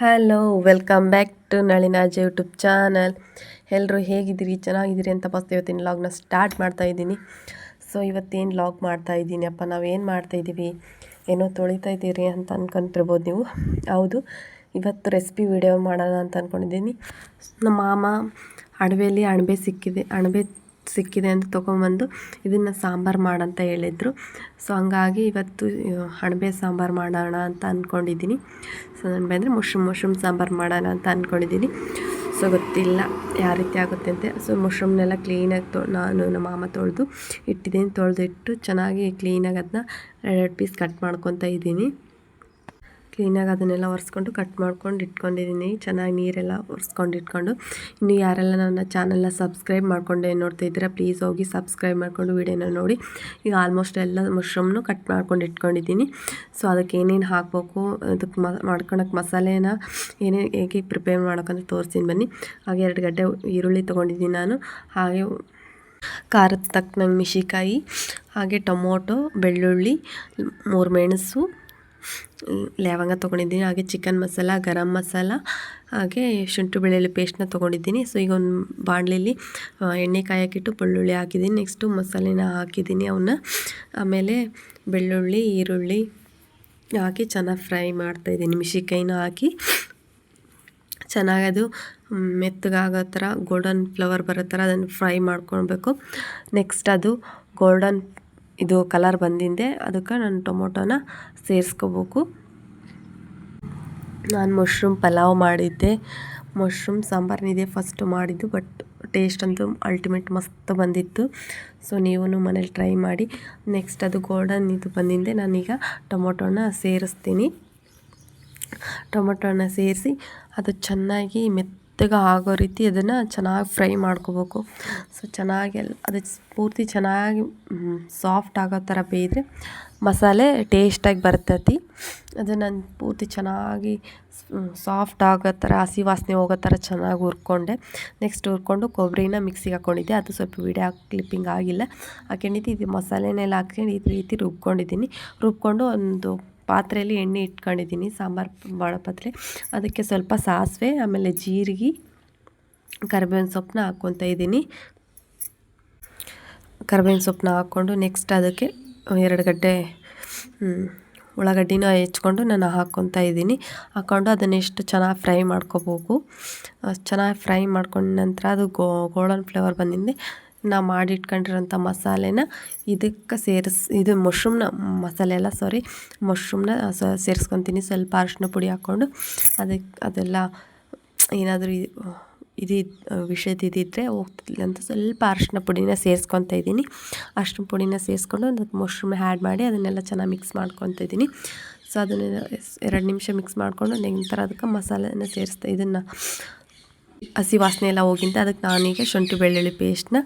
Hello welcome back to Nalinaz YouTube channel ಎಲ್ಲರೂ ಹೇಗಿದ್ದೀರಿ? ಚೆನ್ನಾಗಿದ್ದೀರಿ ಅಂತ ಫಸ್ಟ್ ಇವತ್ತಿನ ಲಾಗ್ನ ಸ್ಟಾರ್ಟ್ ಮಾಡ್ತಾ ಇದ್ದೀನಿ. ಸೊ ಇವತ್ತೇನು ಲಾಗ್ ಮಾಡ್ತಾ ಇದ್ದೀನಿ ಅಪ್ಪ ನಾವೇನು ಮಾಡ್ತಾಯಿದ್ದೀವಿ ಏನೋ ತೊಳಿತಾ ಇದ್ದೀರಿ ಅಂತ ಅನ್ಕೊಂತಿರ್ಬೋದು ನೀವು. ಹೌದು, ಇವತ್ತು ರೆಸಿಪಿ ವಿಡಿಯೋ ಮಾಡೋಣ ಅಂತ ಅಂದ್ಕೊಂಡಿದ್ದೀನಿ ನಮ್ಮ ಮಾಮ ಅಣಬೆಯಲ್ಲಿ ಅಣಬೆ ಸಿಕ್ಕಿದೆ. ಅಣಬೆ ಸಿಕ್ಕಿದೆ ಅಂತ ತೊಗೊಂಬಂದು ಇದನ್ನು ಸಾಂಬಾರು ಮಾಡಂತ ಹೇಳಿದರು. ಸೊ ಹಂಗಾಗಿ ಇವತ್ತು ಅಣಬೆ ಸಾಂಬಾರು ಮಾಡೋಣ ಅಂತ ಅಂದ್ಕೊಂಡಿದ್ದೀನಿ ಸೊ ಅಣಬೆ ಬಂದರೆ ಮಶ್ರೂಮ್ ಮಶ್ರೂಮ್ ಸಾಂಬಾರು ಮಾಡೋಣ ಅಂತ ಅಂದ್ಕೊಂಡಿದ್ದೀನಿ ಸೊ ಗೊತ್ತಿಲ್ಲ ಯಾವ ರೀತಿ ಆಗುತ್ತೆ ಅಂತ. ಸೊ ಮಶ್ರೂಮ್ನೆಲ್ಲ ಕ್ಲೀನಾಗಿ ತೊ, ನಾನು ನಮ್ಮ ಮಾಮ ತೊಳೆದು ಇಟ್ಟಿದ್ದೀನಿ. ತೊಳೆದಿಟ್ಟು ಚೆನ್ನಾಗಿ ಕ್ಲೀನಾಗಿ ಅದನ್ನ ಎರಡು ಪೀಸ್ ಕಟ್ ಮಾಡ್ಕೊತಾ ಇದ್ದೀನಿ. ಕ್ಲೀನಾಗಿ ಅದನ್ನೆಲ್ಲ ಒರೆಸ್ಕೊಂಡು ಕಟ್ ಮಾಡ್ಕೊಂಡು ಇಟ್ಕೊಂಡಿದ್ದೀನಿ. ಚೆನ್ನಾಗಿ ನೀರೆಲ್ಲ ಒರೆಸ್ಕೊಂಡು ಇಟ್ಕೊಂಡು. ಇನ್ನು ಯಾರೆಲ್ಲ ನನ್ನ ಚಾನಲ್ನ ಸಬ್ಸ್ಕ್ರೈಬ್ ಮಾಡ್ಕೊಂಡು ಏನು ನೋಡ್ತಿದ್ದೀರಾ ಪ್ಲೀಸ್ ಹೋಗಿ ಸಬ್ಸ್ಕ್ರೈಬ್ ಮಾಡಿಕೊಂಡು ವೀಡಿಯೋನ ನೋಡಿ. ಈಗ ಆಲ್ಮೋಸ್ಟ್ ಎಲ್ಲ ಮಶ್ರೂಮ್ನು ಕಟ್ ಮಾಡ್ಕೊಂಡು ಇಟ್ಕೊಂಡಿದ್ದೀನಿ. ಸೊ ಅದಕ್ಕೆ ಏನೇನು ಹಾಕಬೇಕು, ಅದಕ್ಕೆ ಮ ಮಾಡ್ಕೊಳಕ್ಕೆ ಮಸಾಲೆನ ಏನೇ ಹೇಗೆ ಪ್ರಿಪೇರ್ ಮಾಡೋಕ್ಕಂತ ತೋರಿಸ್ತೀನಿ ಬನ್ನಿ. ಹಾಗೆ ಎರಡು ಗಡ್ಡೆ ಈರುಳ್ಳಿ ತೊಗೊಂಡಿದ್ದೀನಿ ನಾನು. ಹಾಗೆ ಖಾರದ ತಕ್ಕನಂಗೆ ಮಿಶಿಕಾಯಿ ಹಾಗೆ ಟೊಮೊಟೊ, ಬೆಳ್ಳುಳ್ಳಿ, ಮೂರು ಮೆಣಸು ಲವಂಗ ತೊಗೊಂಡಿದ್ದೀನಿ, ಹಾಗೆ ಚಿಕನ್ ಮಸಾಲ, ಗರಂ ಮಸಾಲ, ಹಾಗೆ ಶುಂಠಿ ಬೆಳ್ಳುಳ್ಳಿ ಪೇಸ್ಟ್ನ ತೊಗೊಂಡಿದ್ದೀನಿ. ಸೊ ಈಗ ಒಂದು ಬಾಣಲೆಯಲ್ಲಿ ಎಣ್ಣೆ ಕಾಯಕ್ಕಿಟ್ಟು ಬೆಳ್ಳುಳ್ಳಿ ಹಾಕಿದ್ದೀನಿ. ನೆಕ್ಸ್ಟು ಮಸಾಲೆನ ಹಾಕಿದ್ದೀನಿ ಅವನ್ನ ಆಮೇಲೆ ಬೆಳ್ಳುಳ್ಳಿ, ಈರುಳ್ಳಿ ಹಾಕಿ ಚೆನ್ನಾಗಿ ಫ್ರೈ ಮಾಡ್ತಾಯಿದ್ದೀನಿ ಮಿಶಿಕಾಯಿನೂ ಹಾಕಿ ಚೆನ್ನಾಗಿ ಅದು ಮೆತ್ತಗಾಗೋ ಥರ ಗೋಲ್ಡನ್ ಫ್ಲವರ್ ಬರೋ ಥರ ಅದನ್ನು ಫ್ರೈ ಮಾಡ್ಕೊಳ್ಬೇಕು. ನೆಕ್ಸ್ಟ್ ಅದು ಗೋಲ್ಡನ್ ಇದು ಕಲರ್ ಬಂದಿದೆ ಅದಕ್ಕೆ ನಾನು ಟೊಮೊಟೊನ ಸೇರಿಸ್ಕೋಬೇಕು. ನಾನು ಮಶ್ರೂಮ್ ಪಲಾವ್ ಮಾಡಿದ್ದೆ. ಮಶ್ರೂಮ್ ಸಾಂಬಾರ್ನಿದೆ ಫಸ್ಟು ಮಾಡಿದ್ದು ಬಟ್ ಟೇಸ್ಟ್ ಅಂತೂ ಅಲ್ಟಿಮೇಟ್ ಮಸ್ತ್ ಬಂದಿತ್ತು. ಸೊ ನೀವು ಮನೇಲಿ ಟ್ರೈ ಮಾಡಿ. ನೆಕ್ಸ್ಟ್ ಅದು ಗೋಲ್ಡನ್ ಇದು ಬಂದಿಂದೆ ನಾನೀಗ ಟೊಮೊಟೊನ ಸೇರಿಸ್ತೀನಿ. ಟೊಮೊಟೊನ ಸೇರಿಸಿ, ಅದು ಚೆನ್ನಾಗಿ ಮೆತ್ತ ಮೆತ್ತಗೆ ಆಗೋ ರೀತಿ ಅದನ್ನು ಚೆನ್ನಾಗಿ ಫ್ರೈ ಮಾಡ್ಕೋಬೇಕು. ಸೊ, ಚೆನ್ನಾಗಿ ಅದು ಪೂರ್ತಿ ಚೆನ್ನಾಗಿ ಸಾಫ್ಟ್ ಆಗೋ ಥರ ಬೇಯಿದ್ರೆ ಮಸಾಲೆ ಟೇಸ್ಟಾಗಿ ಬರ್ತೈತಿ. ಅದನ್ನು ಪೂರ್ತಿ ಚೆನ್ನಾಗಿ ಸಾಫ್ಟ್ ಆಗೋ ಥರ, ಹಸಿ ವಾಸನೆ ಹೋಗೋ ಥರ ಚೆನ್ನಾಗಿ ಹುರ್ಕೊಂಡೆ. ನೆಕ್ಸ್ಟ್ ಹುರ್ಕೊಂಡು ಕೊಬ್ಬರಿನ ಮಿಕ್ಸಿಗೆ ಹಾಕ್ಕೊಂಡಿದ್ದೆ. ಅದು ಸ್ವಲ್ಪ ವಿಡಿಯೋ ಕ್ಲಿಪ್ಪಿಂಗ್ ಆಗಿಲ್ಲ. ಹಾಕೊಂಡಿದ್ದು ಇದು ಮಸಾಲೆನೆಲ್ಲ ಹಾಕ್ಕೊಂಡು ಈ ರೀತಿ ರುಬ್ಕೊಂಡಿದ್ದೀನಿ. ರುಬ್ಕೊಂಡು ಒಂದು ಪಾತ್ರೆಯಲ್ಲಿ ಎಣ್ಣೆ ಇಟ್ಕೊಂಡಿದ್ದೀನಿ, ಸಾಂಬಾರು ಮಾಡೋ ಪಾತ್ರೆ ಅದಕ್ಕೆ ಸ್ವಲ್ಪ ಸಾಸಿವೆ, ಆಮೇಲೆ ಜೀರಿಗೆ, ಕರಿಬೇವಿನ ಸೊಪ್ಪನ್ನ ಹಾಕ್ಕೊತ ಇದ್ದೀನಿ. ಕರಿಬೇವಿನ ಸೊಪ್ಪನ್ನ ಹಾಕ್ಕೊಂಡು ನೆಕ್ಸ್ಟ್ ಅದಕ್ಕೆ ಎರಡು ಗಡ್ಡೆ ಉಳ್ಳಾಗಡ್ಡಿನ ಹೆಚ್ಕೊಂಡು ನಾನು ಹಾಕ್ಕೊತಾ ಇದ್ದೀನಿ. ಹಾಕ್ಕೊಂಡು ಅದನ್ನು ಎಷ್ಟು ಚೆನ್ನಾಗಿ ಫ್ರೈ ಮಾಡ್ಕೋಬೇಕು ಚೆನ್ನಾಗಿ ಫ್ರೈ ಮಾಡ್ಕೊಂಡ ನಂತರ ಅದು ಗೋಲ್ಡನ್ ಫ್ಲೇವರ್ ಬಂದಿದ್ದೆ ನಾ ಮಾಡಿಟ್ಕೊಂಡಿರೋಂಥ ಮಸಾಲೆನ ಇದಕ್ಕೆ ಸೇರಿಸ್, ಇದು ಮಶ್ರೂಮ್ನ ಮಸಾಲೆ ಎಲ್ಲ ಸಾರಿ ಮಶ್ರೂಮ್ನ ಸೇರಿಸ್ಕೊತೀನಿ. ಸ್ವಲ್ಪ ಅರಿಶಿನ ಪುಡಿ ಹಾಕ್ಕೊಂಡು ಅದಕ್ಕೆ ಅದೆಲ್ಲ ಏನಾದರೂ ಇದು ವಿಷಯದ ಇದಿದ್ದರೆ ಹೋಗ್ತಿಲ್ಲ ಅಂತ ಸ್ವಲ್ಪ ಅರಿಶಿನ ಪುಡಿನ ಸೇರಿಸ್ಕೊತ ಇದ್ದೀನಿ. ಅರಿಶಿನ ಪುಡಿನ ಸೇರಿಸ್ಕೊಂಡು ಅದಕ್ಕೆ ಮಶ್ರೂಮ್ ಆ್ಯಡ್ ಮಾಡಿ ಅದನ್ನೆಲ್ಲ ಚೆನ್ನಾಗಿ ಮಿಕ್ಸ್ ಮಾಡ್ಕೊತ ಇದ್ದೀನಿ. ಸೊ ಅದನ್ನೆಲ್ಲ, ಎರಡು ನಿಮಿಷ ಮಿಕ್ಸ್ ಮಾಡಿಕೊಂಡು ನಂತರ ಅದಕ್ಕೆ ಮಸಾಲೆನ ಸೇರಿಸ್ತಾ, ಇದನ್ನು ಹಸಿ ವಾಸನೆ ಎಲ್ಲ ಹೋಗಿಂತ ಅದಕ್ಕೆ ನಾನೀಗ ಶುಂಠಿ ಬೆಳ್ಳುಳ್ಳಿ ಪೇಸ್ಟ್ನ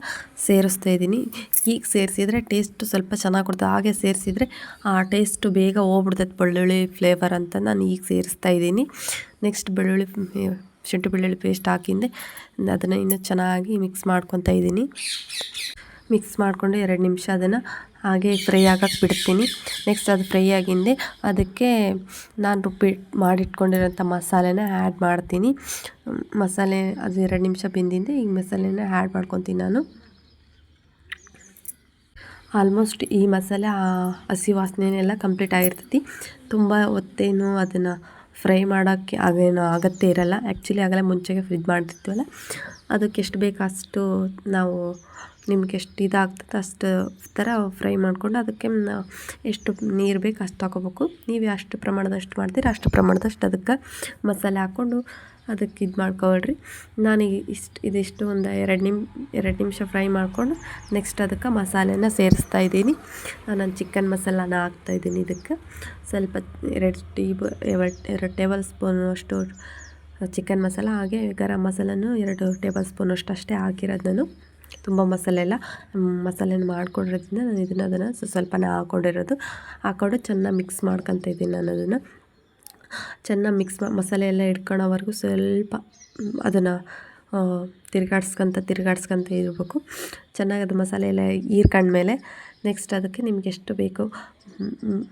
ಸೇರಿಸ್ತಾ ಇದ್ದೀನಿ. ಈಗ ಸೇರಿಸಿದ್ರೆ ಟೇಸ್ಟು ಸ್ವಲ್ಪ ಚೆನ್ನಾಗಿ ಕೊಡ್ತದೆ. ಹಾಗೆ ಸೇರಿಸಿದ್ರೆ ಆ ಟೇಸ್ಟು ಬೇಗ ಹೋಗ್ಬಿಡ್ತೈತೆ ಬೆಳ್ಳುಳ್ಳಿ ಫ್ಲೇವರ್ ಅಂತ ನಾನು ಈಗ ಸೇರಿಸ್ತಾ ಇದ್ದೀನಿ. ನೆಕ್ಸ್ಟ್ ಬೆಳ್ಳುಳ್ಳಿ ಶುಂಠಿ ಬೆಳ್ಳುಳ್ಳಿ ಪೇಸ್ಟ್ ಹಾಕಿಂದೆ ಅದನ್ನು ಇನ್ನೂ ಚೆನ್ನಾಗಿ ಮಿಕ್ಸ್ ಮಾಡ್ಕೊತಾ ಇದ್ದೀನಿ. ಮಿಕ್ಸ್ ಮಾಡಿಕೊಂಡು ಎರಡು ನಿಮಿಷ ಅದನ್ನು ಹಾಗೆ ಫ್ರೈ ಆಗಕ್ಕೆ ಬಿಡ್ತೀನಿ. ನೆಕ್ಸ್ಟ್ ಅದು ಫ್ರೈ ಆಗಿಂದೆ ಅದಕ್ಕೆ ನಾನು ರುಬ್ಬಿ ಮಾಡಿಟ್ಕೊಂಡಿರೋಂಥ ಮಸಾಲೆನ ಆ್ಯಡ್ ಮಾಡ್ತೀನಿ. ಮಸಾಲೆ ಅದು ಎರಡು ನಿಮಿಷ ಬೆಂದಿಂದೆ ಈಗ ಮಸಾಲೆನ ಆ್ಯಡ್ ಮಾಡ್ಕೊತೀನಿ ನಾನು. ಆಲ್ಮೋಸ್ಟ್ ಈ ಮಸಾಲೆ ಹಸಿ ವಾಸನೆನೆಲ್ಲ ಕಂಪ್ಲೀಟ್ ಆಗಿರ್ತೈತಿ. ತುಂಬ ಹೊತ್ತೇನು ಅದನ್ನು ಫ್ರೈ ಮಾಡೋಕ್ಕೆ ಅದೇನು ಆಗತ್ತೆ ಇರಲ್ಲ. ಆ್ಯಕ್ಚುಲಿ ಆಗಲ್ಲ, ಮುಂಚೆಗೆ ಫ್ರಿಜ್ ಮಾಡ್ತಿರ್ತೀವಲ್ಲ ಅದಕ್ಕೆ ಎಷ್ಟು ಬೇಕಷ್ಟು ನಾವು ನಿಮ್ಗೆ ಎಷ್ಟು ಇದಾಗ್ತದೆ ಅಷ್ಟು ಥರ ಫ್ರೈ ಮಾಡ್ಕೊಂಡು ಅದಕ್ಕೆ ಎಷ್ಟು ನೀರು ಬೇಕು ಅಷ್ಟು ಹಾಕೋಬೇಕು ನೀವು ಅಷ್ಟು ಪ್ರಮಾಣದಷ್ಟು ಮಾಡ್ತೀರಿ, ಅಷ್ಟು ಪ್ರಮಾಣದಷ್ಟು ಅದಕ್ಕೆ ಮಸಾಲೆ ಹಾಕ್ಕೊಂಡು ಅದಕ್ಕೆ ಇದು ಮಾಡ್ಕೊಳ್ರಿ. ನಾನು ಇಷ್ಟು, ಇದಿಷ್ಟು ಒಂದು ಎರಡು ನಿಮ್, ಎರಡು ನಿಮಿಷ ಫ್ರೈ ಮಾಡಿಕೊಂಡು ನೆಕ್ಸ್ಟ್ ಅದಕ್ಕೆ ಮಸಾಲೆನ ಸೇರಿಸ್ತಾ ಇದ್ದೀನಿ. ನಾನು ಚಿಕನ್ ಮಸಾಲಾನ ಹಾಕ್ತಾಯಿದ್ದೀನಿ ಇದಕ್ಕೆ. ಸ್ವಲ್ಪ ಎರಡು ಟೀ ಎರಡು ಟೇಬಲ್ ಸ್ಪೂನಷ್ಟು ಚಿಕನ್ ಮಸಾಲ ಹಾಗೆ ಗರಂ ಮಸಾಲನೂ ಎರಡು ಟೇಬಲ್ ಸ್ಪೂನಷ್ಟು ಅಷ್ಟೇ ಹಾಕಿರೋದು ನಾನು. ತುಂಬ ಮಸಾಲೆ ಎಲ್ಲ ಮಸಾಲೆನ ಮಾಡ್ಕೊಂಡಿರೋದ್ರಿಂದ ನಾನು ಇದನ್ನು ಅದನ್ನು ಸ್ವಲ್ಪನೇ ಹಾಕ್ಕೊಂಡಿರೋದು ಹಾಕ್ಕೊಂಡು ಚೆನ್ನಾಗಿ ಮಿಕ್ಸ್ ಮಾಡ್ಕೊತ ಇದ್ದೀನಿ ನಾನು ಅದನ್ನು. ಚೆನ್ನಾಗಿ ಮಿಕ್ಸ್ ಮಸಾಲೆ ಎಲ್ಲ ಇಟ್ಕೊಳೋವರೆಗೂ ಸ್ವಲ್ಪ ಅದನ್ನು ತಿರ್ಗಾಡ್ಸ್ಕೊತ ತಿರ್ಗಾಡ್ಸ್ಕೊತ ಇರಬೇಕು. ಚೆನ್ನಾಗಿ ಅದು ಮಸಾಲೆ ಎಲ್ಲ ಹೀರ್ಕೊಂಡ್ಮೇಲೆ ನೆಕ್ಸ್ಟ್ ಅದಕ್ಕೆ ನಿಮ್ಗೆ ಎಷ್ಟು ಬೇಕು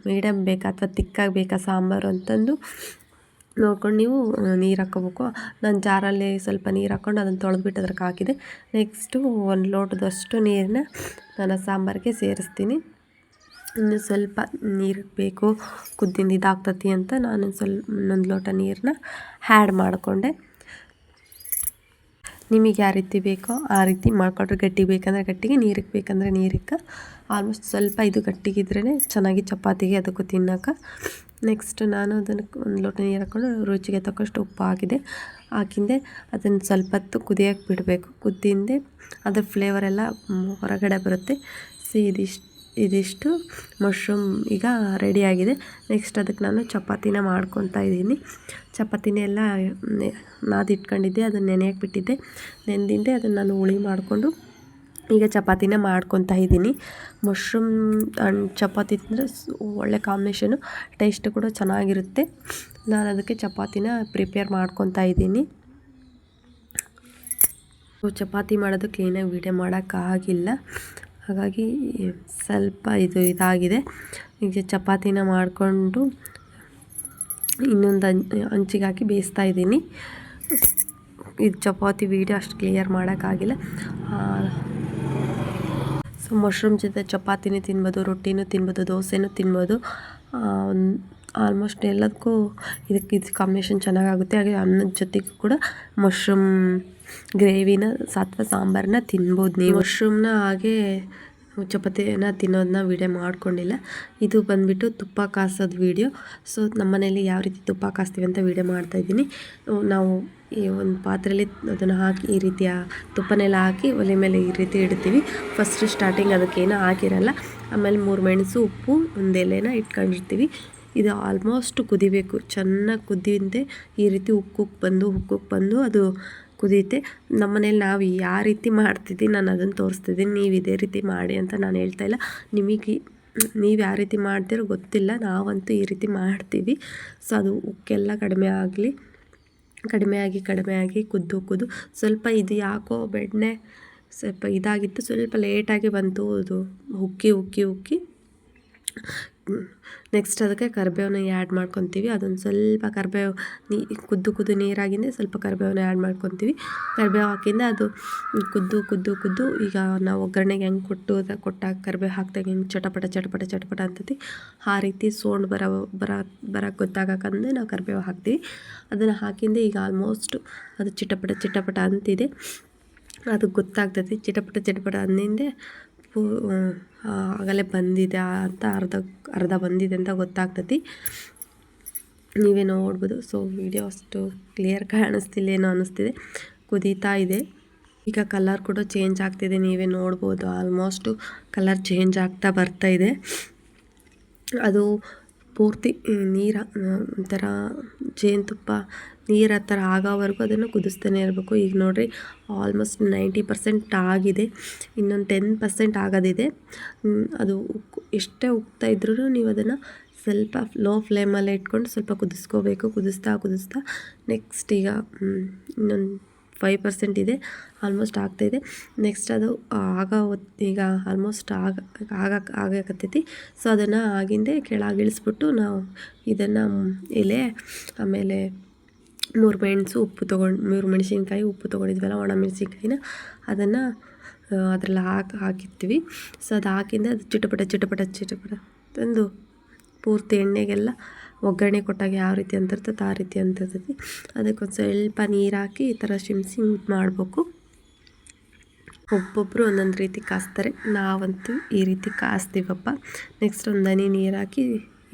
ಮೀಡಿಯಮ್ ಬೇಕಾ ಅಥವಾ ತಿಕ್ಕಾಗಿ ಬೇಕಾ ಸಾಂಬಾರು ಅಂತಂದು ನೋಡ್ಕೊಂಡು ನೀವು ನೀರು ಹಾಕ್ಕೋಬೇಕು. ನಾನು ಜಾರಲ್ಲಿ ಸ್ವಲ್ಪ ನೀರು ಹಾಕ್ಕೊಂಡು ಅದನ್ನು ತೊಳೆದ್ಬಿಟ್ಟು ಅದಕ್ಕೆ ಹಾಕಿದೆ. ನೆಕ್ಸ್ಟು ಒಂದು ಲೋಟದಷ್ಟು ನೀರನ್ನ ನಾನು ಸಾಂಬಾರಿಗೆ ಸೇರಿಸ್ತೀನಿ. ಇನ್ನು ಸ್ವಲ್ಪ ನೀರು ಬೇಕು, ಕುದ್ದಿಂದ ಇದಾಗ್ತತಿ ಅಂತ ನಾನು ಸ್ವಲ್ಪ ಒಂದು ಲೋಟ ನೀರನ್ನ ಹ್ಯಾಡ್ ಮಾಡಿಕೊಂಡೆ. ನಿಮಗೆ ಯಾವ ರೀತಿ ಬೇಕೋ ಆ ರೀತಿ ಮಾಡಿಕೊಟ್ರೆ ಗಟ್ಟಿಗೆ ಬೇಕಂದರೆ ಗಟ್ಟಿಗೆ, ನೀರಿಗೆ ಬೇಕಂದರೆ ನೀರಿಗೆ ಆಲ್ಮೋಸ್ಟ್ ಸ್ವಲ್ಪ ಇದು ಗಟ್ಟಿಗಿದ್ರೇ ಚೆನ್ನಾಗಿ ಚಪಾತಿಗೆ ಅದಕ್ಕೂ ತಿನ್ನೋಕೆ ನೆಕ್ಸ್ಟ್ ನಾನು ಅದನ್ನು ಒಂದು ಲೋಟ ನೀರು ಹಾಕ್ಕೊಂಡು ರುಚಿಗೆ ತಕ್ಕಷ್ಟು ಉಪ್ಪು ಹಾಕಿದೆ. ಹಾಕಿಂದೆ ಅದನ್ನು ಸ್ವಲ್ಪ ಹೊತ್ತು ಕುದಿಯೋಕೆ ಬಿಡಬೇಕು. ಕುದ್ದಿಂದೆ ಅದರ ಫ್ಲೇವರ್ ಎಲ್ಲ ಹೊರಗಡೆ ಬರುತ್ತೆ. ಸೊ ಇದಿಷ್ಟು ಇದಿಷ್ಟು ಮಶ್ರೂಮ್ ಈಗ ರೆಡಿಯಾಗಿದೆ ನೆಕ್ಸ್ಟ್ ಅದಕ್ಕೆ ನಾನು ಚಪಾತಿನ ಮಾಡ್ಕೊತಾ ಇದ್ದೀನಿ. ಚಪಾತಿನೆಲ್ಲ ನಾದಿಟ್ಕೊಂಡಿದ್ದೆ, ಅದನ್ನು ನೆನೆಯಕ್ಕೆ ಬಿಟ್ಟಿದ್ದೆ. ನೆನೆದಿಂದೆ ಅದನ್ನು ನಾನು ಹುಳಿ ಮಾಡಿಕೊಂಡು ಈಗ ಚಪಾತಿನ ಮಾಡ್ಕೊತಾ ಇದ್ದೀನಿ. ಮಶ್ರೂಮ್ ಆ್ಯಂಡ್ ಚಪಾತಿ ತಿಂದರೆ ಒಳ್ಳೆ ಕಾಂಬಿನೇಷನು ಟೇಸ್ಟ್ ಕೂಡ ಚೆನ್ನಾಗಿರುತ್ತೆ. ನಾನು ಅದಕ್ಕೆ ಚಪಾತಿನ ಪ್ರಿಪೇರ್ ಮಾಡ್ಕೊತಾ ಇದ್ದೀನಿ. ಚಪಾತಿ ಮಾಡೋದಕ್ಕೆ ಕ್ಲೀನಾಗಿ ವೀಡಿಯೋ ಮಾಡೋಕ್ಕಾಗಿಲ್ಲ ಹಾಗಾಗಿ ಸ್ವಲ್ಪ ಇದು ಇದಾಗಿದೆ. ಈಗ ಚಪಾತಿನ ಮಾಡಿಕೊಂಡು ಇನ್ನೊಂದು ಹಂಚಿಗೆ ಹಾಕಿ ಬೇಯಿಸ್ತಾ ಇದ್ದೀನಿ. ಇದು ಚಪಾತಿ ವೀಡಿಯೋ ಅಷ್ಟು ಕ್ಲಿಯರ್ ಮಾಡೋಕ್ಕಾಗಿಲ್ಲ ಸೊ ಮಶ್ರೂಮ್ ಜೊತೆ ಚಪಾತಿನೇ ತಿನ್ಬೋದು, ರೊಟ್ಟಿನೂ ತಿನ್ಬೋದು, ದೋಸೆನೂ ತಿನ್ಬೋದು. ಆಲ್ಮೋಸ್ಟ್ ಎಲ್ಲದಕ್ಕೂ ಇದಕ್ಕೆ ಇದು ಕಾಂಬಿನೇಷನ್ ಚೆನ್ನಾಗಾಗುತ್ತೆ. ಹಾಗೆ ಅನ್ನದ ಜೊತೆಗೂ ಕೂಡ ಮಶ್ರೂಮ್ ಗ್ರೇವಿನ ಅಥವಾ ಸಾಂಬಾರನ್ನ ತಿನ್ಬೋದು ನೀವು. ಮಶ್ರೂಮ್ನ ಹಾಗೆ ಚಪಾತಿನ ತಿನ್ನೋದನ್ನ ವೀಡಿಯೋ ಮಾಡ್ಕೊಂಡಿಲ್ಲ. ಇದು ಬಂದುಬಿಟ್ಟು ತುಪ್ಪ ಕಾಸೋದು ವೀಡಿಯೋ. ಸೊ ನಮ್ಮ ಮನೇಲಿ ಯಾವ ರೀತಿ ತುಪ್ಪ ಕಾಸ್ತೀವಿ ಅಂತ ವೀಡಿಯೋ ಮಾಡ್ತಾಯಿದ್ದೀನಿ ನಾವು ಈ ಒಂದು ಪಾತ್ರೆಯಲ್ಲಿ ಅದನ್ನು ಹಾಕಿ, ಈ ರೀತಿಯ ತುಪ್ಪನೆಲ್ಲ ಹಾಕಿ, ಒಲೆ ಮೇಲೆ ಈ ರೀತಿ ಇಡ್ತೀವಿ. ಫಸ್ಟ್ ಸ್ಟಾರ್ಟಿಂಗ್ ಅದಕ್ಕೇನು ಹಾಕಿರಲ್ಲ. ಆಮೇಲೆ ಮೂರು ಮೆಣಸು, ಉಪ್ಪು, ಒಂದು ಎಲೆನ ಇಟ್ಕೊಂಡಿರ್ತೀವಿ. ಇದು ಆಲ್ಮೋಸ್ಟ್ ಕುದಿಬೇಕು. ಚೆನ್ನಾಗಿ ಕುದ್ದಿಂದೆ ಈ ರೀತಿ ಉಕ್ಕುಕ್ಕೆ ಬಂದು ಉಕ್ಕುಕ್ಕೆ ಬಂದು ಅದು ಕುದಿಯುತ್ತೆ. ನಮ್ಮ ಮನೇಲಿ ನಾವು ಯಾವ ರೀತಿ ಮಾಡ್ತಿದ್ದೀವಿ ನಾನು ಅದನ್ನು ತೋರಿಸ್ತಿದ್ದೀನಿ. ನೀವು ಇದೇ ರೀತಿ ಮಾಡಿ ಅಂತ ನಾನು ಹೇಳ್ತಾ ಇಲ್ಲ. ನಿಮಗೆ ನೀವು ಯಾವ ರೀತಿ ಮಾಡ್ತೀರೋ ಗೊತ್ತಿಲ್ಲ. ನಾವಂತೂ ಈ ರೀತಿ ಮಾಡ್ತೀವಿ. ಸೊ ಅದು ಉಕ್ಕೆಲ್ಲ ಕಡಿಮೆ ಆಗಲಿ, ಕಡಿಮೆ ಆಗಿ ಕಡಿಮೆ ಆಗಿ ಕುದ್ದು ಕುದ್ದು. ಸ್ವಲ್ಪ ಇದು ಯಾಕೋ ಬೆಣ್ಣೆ ಸ್ವಲ್ಪ ಇದಾಗಿತ್ತು. ಸ್ವಲ್ಪ ಲೇಟಾಗಿ ಬಂತು. ಅದು ಉಕ್ಕಿ ಉಕ್ಕಿ ಉಕ್ಕಿ. ನೆಕ್ಸ್ಟ್ ಅದಕ್ಕೆ ಕರಿಬೇವನ್ನ ಆ್ಯಡ್ ಮಾಡ್ಕೊತೀವಿ. ಅದೊಂದು ಸ್ವಲ್ಪ ಕರಿಬೇವು ನೀ, ಕುದ್ದು ಕುದ್ದು ನೀರಾಗಿಂದೆ ಸ್ವಲ್ಪ ಕರಿಬೇವನ್ನ ಆ್ಯಡ್ ಮಾಡ್ಕೊತೀವಿ. ಕರಿಬೇವು ಹಾಕಿಂದ ಅದು ಕುದ್ದು ಕುದ್ದು ಕುದ್ದು ಈಗ ನಾವು ಒಗ್ಗರಣೆಗೆ ಹೆಂಗೆ ಕೊಟ್ಟು ಕೊಟ್ಟಾಗ ಕರಿಬೇವು ಹಾಕ್ದಾಗ ಹೆಂಗೆ ಚಟಪಟ ಚಟಪಟ ಚಟಪಟ ಅಂತತಿ. ಆ ರೀತಿ ಸೋಂಡ್ ಬರೋ, ಬರ ಬರೋಕ್ಕೆ ಗೊತ್ತಾಗಕ್ಕಂದು ನಾವು ಕರಿಬೇವು ಹಾಕ್ತೀವಿ. ಅದನ್ನು ಹಾಕಿಂದೆ ಈಗ ಆಲ್ಮೋಸ್ಟ್ ಅದು ಚಿಟಪಟ ಚಿಟಪಟ ಅಂತಿದೆ. ಅದು ಗೊತ್ತಾಗ್ತೈತಿ ಚಿಟಪಟ ಚಿಟಪಟ ಅಂದಿಂದೆ ಪೂ ಆಗಲೇ ಬಂದಿದೆ ಅಂತ ಅರ್ಧ ಅರ್ಧ ಬಂದಿದೆ ಅಂತ ಗೊತ್ತಾಗ್ತತಿ. ನೀವೇ ನೋಡ್ಬೋದು. ಸೊ ವಿಡಿಯೋ ಅಷ್ಟು ಕ್ಲಿಯರ್ ಕಾಣಿಸ್ತಿಲ್ಲ ಏನೋ ಅನ್ನಿಸ್ತಿದೆ. ಕುದೀತಾ ಇದೆ. ಈಗ ಕಲರ್ ಕೂಡ ಚೇಂಜ್ ಆಗ್ತಿದೆ. ನೀವೇ ನೋಡ್ಬೋದು. ಆಲ್ಮೋಸ್ಟು ಕಲರ್ ಚೇಂಜ್ ಆಗ್ತಾ ಬರ್ತಾ ಇದೆ. ಅದು ಪೂರ್ತಿ ನೀರು ಒಂಥರ ಜೇನುತುಪ್ಪ ನೀರು ಆ ಥರ ಆಗೋವರೆಗೂ ಅದನ್ನು ಕುದಿಸ್ತಾನೆ ಇರಬೇಕು. ಈಗ ನೋಡಿರಿ ಆಲ್ಮೋಸ್ಟ್ ನೈಂಟಿ ಪರ್ಸೆಂಟ್ ಆಗಿದೆ. ಇನ್ನೊಂದು ಟೆನ್ ಪರ್ಸೆಂಟ್ ಆಗೋದಿದೆ. ಅದು ಉಕ್ ಎಷ್ಟೇ ಉಕ್ತಾ ಇದ್ರೂ ನೀವು ಅದನ್ನು ಸ್ವಲ್ಪ ಲೋ ಫ್ಲೇಮಲ್ಲೇ ಇಟ್ಕೊಂಡು ಸ್ವಲ್ಪ ಕುದಿಸ್ಕೋಬೇಕು. ಕುದಿಸ್ತಾ ಕುದಿಸ್ತಾ ನೆಕ್ಸ್ಟ್ ಈಗ ಇನ್ನೊಂದು ಫೈವ್ ಪರ್ಸೆಂಟ್ ಇದೆ ಆಲ್ಮೋಸ್ಟ್ ಆಗ್ತಾಯಿದೆ ನೆಕ್ಸ್ಟ್ ಅದು ಆಗ ಈಗ ಆಲ್ಮೋಸ್ಟ್ ಆಗ ಆಗಕ್ಕೆ ಆಗಕತ್ತೈತಿ. ಸೊ ಅದನ್ನು ಆಗಿಂದೆ ಕೆಳಗೆ ಇಳಿಸ್ಬಿಟ್ಟು ನಾವು ಇದನ್ನು ಎಲೆ, ಆಮೇಲೆ ಮೂರು ಮೆಣಸು ಉಪ್ಪು ತೊಗೊಂಡು, ಮೂರು ಮೆಣಸಿನ್ಕಾಯಿ ಉಪ್ಪು ತೊಗೊಂಡಿದ್ವಲ್ಲ, ಒಣ ಮೆಣಸಿನ್ಕಾಯಿನ, ಅದನ್ನು ಅದರಲ್ಲಿ ಹಾಕಿ ಹಾಕಿರ್ತೀವಿ ಸೊ ಅದು ಹಾಕಿಂದ ಅದು ಚಿಟಪಟ ಚಿಟಪಟ ಚಿಟಪಟ, ತಂದು ಪೂರ್ತಿ ಎಣ್ಣೆಗೆಲ್ಲ ಒಗ್ಗರಣೆ ಕೊಟ್ಟಾಗ ಯಾವ ರೀತಿ ಅಂತಿರ್ತದೆ ಆ ರೀತಿ ಅಂತಿರ್ತೈತಿ. ಅದಕ್ಕೊಂದು ಸ್ವಲ್ಪ ನೀರು ಹಾಕಿ ಈ ಥರ ಶಿಮ್ಸಿ ಮಾಡಬೇಕು. ಒಬ್ಬೊಬ್ಬರು ಒಂದೊಂದು ರೀತಿ ಕಾಸ್ತಾರೆ. ನಾವಂತೂ ಈ ರೀತಿ ಕಾಸ್ತೀವಪ್ಪ. ನೆಕ್ಸ್ಟ್ ಒಂದು ಹನಿ ನೀರು ಹಾಕಿ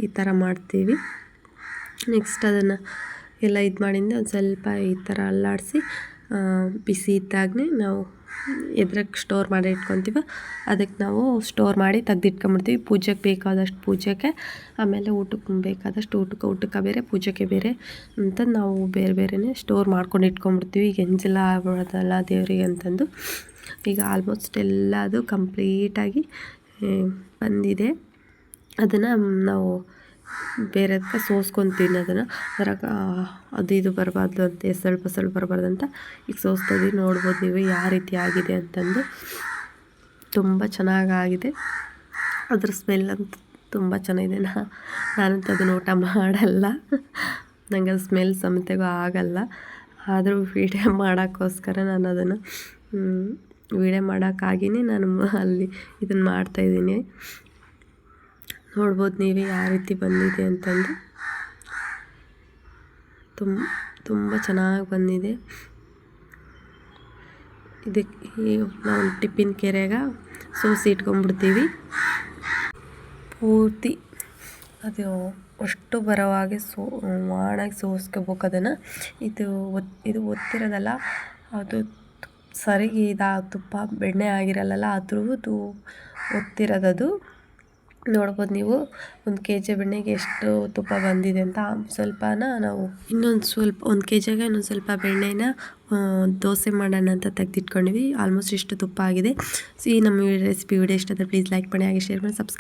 ಈ ಥರ ಮಾಡ್ತೀವಿ. ನೆಕ್ಸ್ಟ್ ಅದನ್ನು ಎಲ್ಲ ಇದು ಮಾಡಿಂದ ಒಂದು ಸ್ವಲ್ಪ ಈ ಥರ ಅಲ್ಲಾಡಿಸಿ ಬಿಸಿ ಇದ್ದಾಗಲೇ ನಾವು ಎದ್ರಾಗ ಸ್ಟೋರ್ ಮಾಡಿ ಇಟ್ಕೊತೀವ ಅದಕ್ಕೆ ನಾವು ಸ್ಟೋರ್ ಮಾಡಿ ತೆಗ್ದಿಟ್ಕೊಂಬಿಡ್ತೀವಿ. ಪೂಜೆಗೆ ಬೇಕಾದಷ್ಟು ಪೂಜೆಗೆ, ಆಮೇಲೆ ಊಟಕ್ಕೆ ಬೇಕಾದಷ್ಟು ಊಟಕ್ಕೆ ಊಟಕ್ಕೆ ಬೇರೆ, ಪೂಜೆಗೆ ಬೇರೆ ಅಂತ ನಾವು ಬೇರೆ ಬೇರೆನೇ ಸ್ಟೋರ್ ಮಾಡ್ಕೊಂಡು ಇಟ್ಕೊಂಬಿಡ್ತೀವಿ. ಈಗ ಎಂಜಲ ದೇವರಿಗೆ ಅಂತಂದು. ಈಗ ಆಲ್ಮೋಸ್ಟ್ ಎಲ್ಲದು ಕಂಪ್ಲೀಟಾಗಿ ಬಂದಿದೆ. ಅದನ್ನು ನಾವು ಬೇರೆದಕ್ಕೆ ಸೋಸ್ಕೊಂಡು ತಿನ್ನೋದನ್ನು. ಅದ್ರಾಗ ಅದು ಇದು ಬರಬಾರ್ದು ಅಂತ ಸ್ವಲ್ಪ ಸ್ವಲ್ಪ ಬರಬಾರ್ದು ಅಂತ ಈಗ ಸೋಸ್ತೀವಿ ನೋಡ್ಬೋದು ನೀವು ಯಾವ ರೀತಿ ಆಗಿದೆ ಅಂತಂದು. ತುಂಬ ಚೆನ್ನಾಗಾಗಿದೆ ಅದ್ರ ಸ್ಮೆಲ್ ಅಂತ ತುಂಬ ಚೆನ್ನಾಗಿದೆ. ನಾ, ನಾನಂತೂ ಅದನ್ನು ಊಟ ಮಾಡಲ್ಲ. ನನಗೆ ಅದು ಸ್ಮೆಲ್ ಸಮೇತೆಗೂ ಆಗಲ್ಲ. ಆದರೂ ವೀಡಿಯೋ ಮಾಡೋಕ್ಕೋಸ್ಕರ ನಾನು ಅದನ್ನು ವೀಡಿಯೋ ಮಾಡೋಕ್ಕಾಗಿಯೇ ನಾನು ಅಲ್ಲಿ ಇದನ್ನು ಮಾಡ್ತಾಯಿದ್ದೀನಿ ನೋಡ್ಬೋದು ನೀವೇ ಯಾವ ರೀತಿ ಬಂದಿದೆ ಅಂತಂದು. ತುಂಬ ತುಂಬ ಚೆನ್ನಾಗಿ ಬಂದಿದೆ. ಇದಕ್ಕೆ ನಾವು ಟಿಫಿನ್ ಕೆರೆಯಾಗ ಸೋಸಿ ಇಟ್ಕೊಂಡ್ಬಿಡ್ತೀವಿ. ಪೂರ್ತಿ ಅದು ಅಷ್ಟು ಬರೋವಾಗೆ ಸೋ ಮಾಡಾಗಿ ಸೋಸ್ಕೋಬೇಕು ಅದನ್ನು. ಇದು ಇದು ಒತ್ತಿರೋದಲ್ಲ, ಅದು ಸರಿಗೆ ಇದು ತುಪ್ಪ, ಬೆಣ್ಣೆ ಆಗಿರಲ್ಲ ಅದ್ರದ್ದು ಒತ್ತಿರೋದದು. ನೋಡ್ಬೋದು ನೀವು. ಒಂದು ಕೆ ಜಿ ಬೆಣ್ಣೆಗೆ ಎಷ್ಟು ತುಪ್ಪ ಬಂದಿದೆ ಅಂತ ಸ್ವಲ್ಪನ ನಾವು ಇನ್ನೊಂದು ಸ್ವಲ್ಪ, ಒಂದು ಕೆ ಜಿಗೆ ಇನ್ನೊಂದು ಸ್ವಲ್ಪ ಬೆಣ್ಣೆನ ದೋಸೆ ಮಾಡೋಣ ಅಂತ ತೆಗೆದಿಟ್ಕೊಂಡ್ವಿ. ಆಲ್ಮೋಸ್ಟ್ ಇಷ್ಟು ತುಪ್ಪ ಆಗಿದೆ. ಸೊ ಈ ನಮ್ಮ ರೆಸಿಪಿ ವಿಡಿಯೋ ಇಷ್ಟ ಪ್ಲೀಸ್ ಲೈಕ್ ಮಾಡಿ, ಹಾಗೆ ಶೇರ್ ಮಾಡಿ ಸಬ್ಸ್ಕ್ರೈಬ್